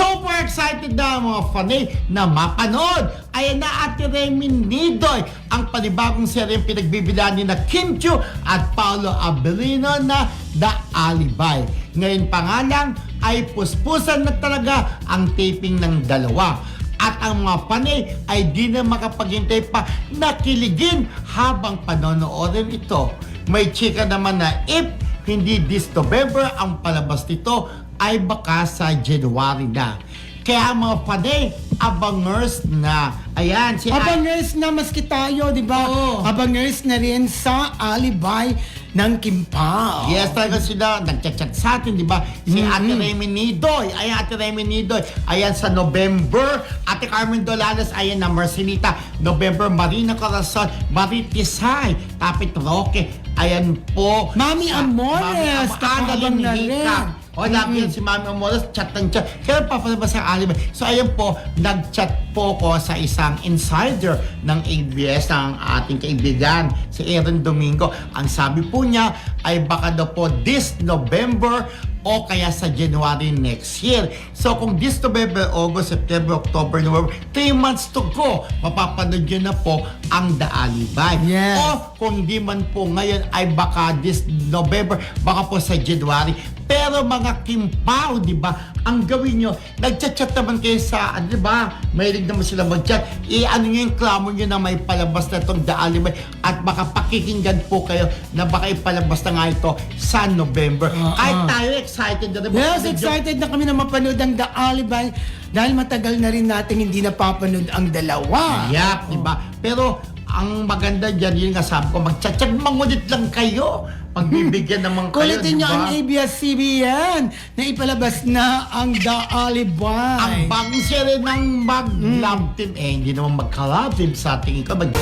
Super excited na mga fanay na mapanood. Ayan na Ate Remy Nidoy, ang panibagong seryeng pinagbibilaan ni na Kim Chiu at Paolo Abelino na The Alibay. Ngayon pa nga lang ay puspusan na talaga ang taping ng dalawa. At ang mga panay ay di na makapaghintay pa na habang panonoodin ito. May chika naman na if hindi this November ang palabas nito ay baka sa January na. Kaya mga panay, abangers na. Ayan, si Abangers na maski tayo, di ba? Oo. Abangers na rin sa alibay ng Kimpao. Yes, talaga sila nagchat-chat sa atin, di ba? Si Mhm. Ate Remy Nidoy. Ayan, Ate Remy Nidoy. Ayan, sa November. Ate Carmen Dolanes, ayan na Marcelita. November, Marina Corazon, Maritisay, Tapit Roque. Ayan po. Mami Sa- Amores, Mami Amores. na rin. O, lagi yan si Mami Amores, chat ng chat. Kaya papalabas ang alibay. So, ayan po, nag-chat po ko sa isang insider ng ABS, ng ating kaibigan, si Aaron Domingo. Ang sabi po niya ay baka daw po this November more o kaya sa January next year. So kung this November, August, September, October, November, 3 months to go, mapapanood yun na po ang The Alibay. Yes. O kung hindi man po ngayon ay baka this November, baka po sa January. Pero mga kimpaw, di ba? Ang gawin nyo, nagchat-chat naman kayo sa, ano, di ba? Mahilig naman sila mag-chat. I-ano nyo yung klamo nyo na may palabas na itong The Alibay at baka pakikinggan po kayo na baka ipalabas na nga ito sa November. Ah, Kahit ah. tayo excited na rin. Yes, excited na kami na mapanood ang The Alibay dahil matagal na rin natin hindi napapanood ang dalawa. Yap, di ba? Pero ang maganda dyan, yun nga sabi ko, mag-chat-chat, mangunit lang kayo. Pagbibigyan naman kayo, Kulitin di nyo ang? ABS-CBN na ipalabas na ang The Alibay. Ang bagong serye ng mag-love team, eh, hindi naman magka-love team sa tingin ko. Mag-